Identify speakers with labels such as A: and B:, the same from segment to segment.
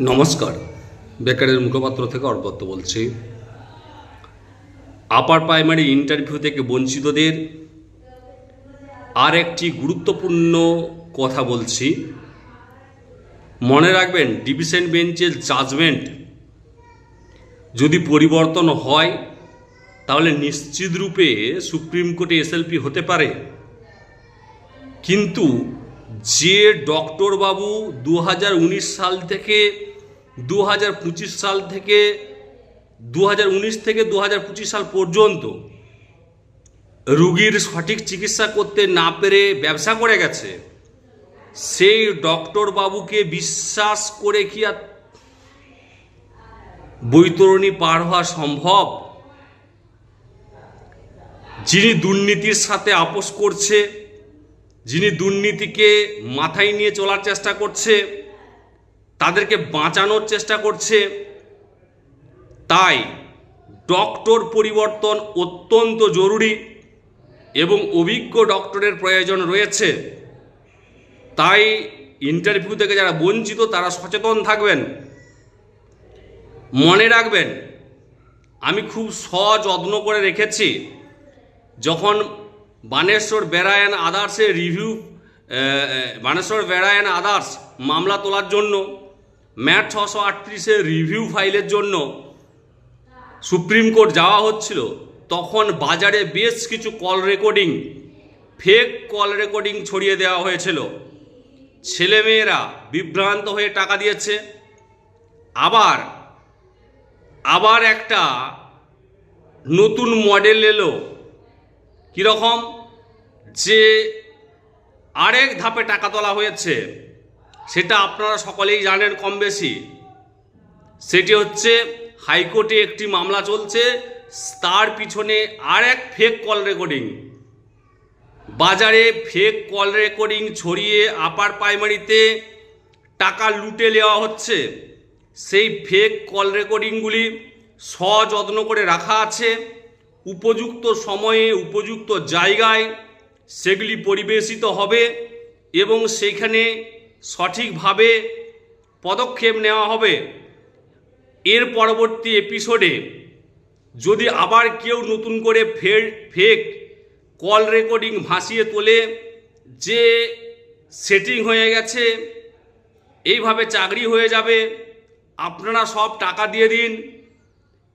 A: নমস্কার। বেকারের মুখপাত্র থেকে অর্পত্য বলছি। আপার প্রাইমারি ইন্টারভিউ থেকে বঞ্চিতদের আর একটি গুরুত্বপূর্ণ কথা বলছি। মনে রাখবেন, ডিভিশন বেঞ্চের জাজমেন্ট যদি পরিবর্তন হয়, তাহলে নিশ্চিত রূপে সুপ্রিম কোর্টে এসএলপি হতে পারে। কিন্তু যে ডক্টর বাবু দু সাল থেকে দু হাজার পঁচিশ সাল থেকে দু হাজার উনিশ থেকে দু হাজার পঁচিশ সাল পর্যন্ত রুগীর সঠিক চিকিৎসা করতে না পেরে ব্যবসা করে গেছে। সেই ডক্টর বাবুকে বিশ্বাস করে কি আর বৈতরণী পার হওয়া সম্ভব? যিনি দুর্নীতির সাথে আপোষ করছে, যিনি দুর্নীতিকে মাথায় নিয়ে চলার চেষ্টা করছে তাদেরকে বাঁচানোর চেষ্টা করছে। তাই ডক্টর পরিবর্তন অত্যন্ত জরুরি এবং অভিজ্ঞ ডক্টরের প্রয়োজন রয়েছে। তাই ইন্টারভিউ থেকে যারা বঞ্চিত, তারা সচেতন থাকবেন। মনে রাখবেন, আমি খুব সযত্ন করে রেখেছি। যখন বানেশ্বর বেড়ায়ন আদার্সের রিভিউ বানেশ্বর বেড়ায়ন আদার্স মামলা তোলার জন্য ম্যাট ছশো আটত্রিশের রিভিউ ফাইলের জন্য সুপ্রিম কোর্ট যাওয়া হচ্ছিল, তখন বাজারে বেশ কিছু call recording fake call recording ছড়িয়ে দেওয়া হয়েছিল। ছেলেমেয়েরা বিভ্রান্ত হয়ে টাকা দিয়েছে। আবার আবার একটা নতুন মডেল এলো। কীরকম? যে আরেক ধাপে টাকা তোলা হয়েছে। সেটা আপনারা সকলেই জানেন কম বেশি। সেটি হচ্ছে, হাইকোর্টে একটি মামলা চলছে, তার পিছনে আর এক ফেক কল রেকর্ডিং বাজারে ফেক কল রেকর্ডিং ছড়িয়ে আপার প্রাইমারিতে টাকা লুটে নেওয়া হচ্ছে। সেই ফেক কল রেকর্ডিংগুলি সযত্ন করে রাখা আছে। উপযুক্ত সময়ে, উপযুক্ত জায়গায় সেগুলি পরিবেশিত হবে এবং সেখানে সঠিকভাবে পদক্ষেপ নেওয়া হবে। এর পরবর্তী এপিসোডে যদি আবার কেউ নতুন করে ফের ফেক কল রেকর্ডিং ভাসিয়ে তোলে, যে সেটিং হয়ে গেছে, এইভাবে চাকরি হয়ে যাবে, আপনারা সব টাকা দিয়ে দিন।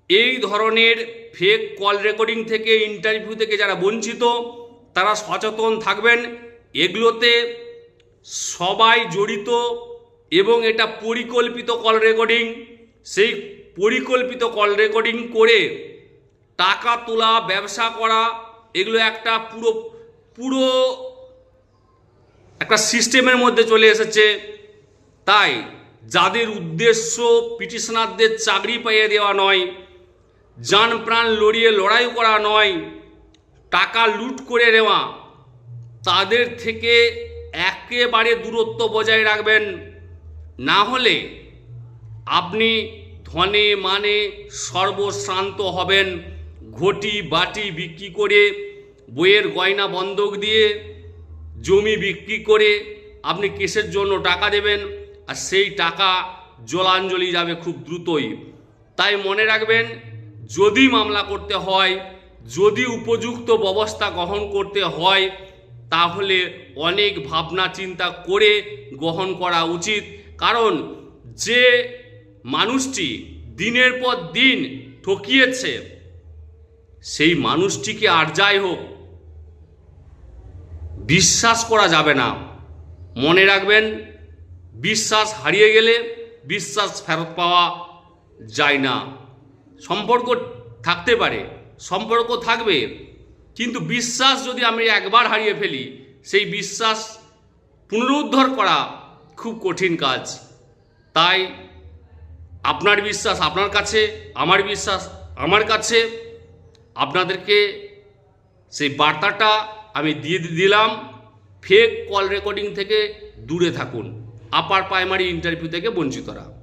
A: এই ধরনের ফেক কল রেকর্ডিং থেকে ইন্টারভিউ থেকে যারা বঞ্চিত, তারা সচেতন থাকবেন। এগুলোতে সবাই জড়িত এবং এটা পরিকল্পিত কল রেকর্ডিং সেই পরিকল্পিত কল রেকর্ডিং করে টাকা তোলা, ব্যবসা করা, এগুলো একটা পুরো পুরো একটা সিস্টেমের মধ্যে চলে এসেছে। তাই যাদের উদ্দেশ্য পিটিশনারদের চাকরি পাইয়ে দেওয়া নয় যান প্রাণ লড়িয়ে লড়াই করা নয়, টাকা লুট করে নেওয়া, তাদের থেকে একেবারে দূরত্ব বজায় রাখবেন। না হলে আপনি ধনে মানে সর্বশ্রান্ত হবেন। ঘটি বাটি বিক্রি করে, বইয়ের গয়না বন্ধক দিয়ে, জমি বিক্রি করে আপনি কেসের জন্য টাকা দেবেন আর সেই টাকা জলাঞ্জলি যাবে খুব দ্রুতই। তাই মনে রাখবেন, যদি মামলা করতে হয়, যদি উপযুক্ত ব্যবস্থা গ্রহণ করতে হয় তাহলে অনেক ভাবনা চিন্তা করে গ্রহণ করা উচিত। কারণ যে মানুষটি দিনের পর দিন ঠকিয়েছে, সেই মানুষটিকে আর যাই হোক, বিশ্বাস করা যাবে না। মনে রাখবেন, বিশ্বাস হারিয়ে গেলে বিশ্বাস ফেরত পাওয়া যায় না। সম্পর্ক থাকতে পারে, সম্পর্ক থাকবে কিন্তু বিশ্বাস যদি আমি একবার হারিয়ে ফেলি, সেই বিশ্বাস পুনরুদ্ধার করা খুব কঠিন কাজ। তাই আপনার বিশ্বাস, আপনার কাছে, আমার বিশ্বাস, আমার কাছে আপনাদেরকে সেই বার্তাটা আমি দিয়ে দিলাম। ফেক কল রেকর্ডিং থেকে দূরে থাকুন। আপার প্রাইমারি ইন্টারভিউ থেকে বঞ্চিতরা।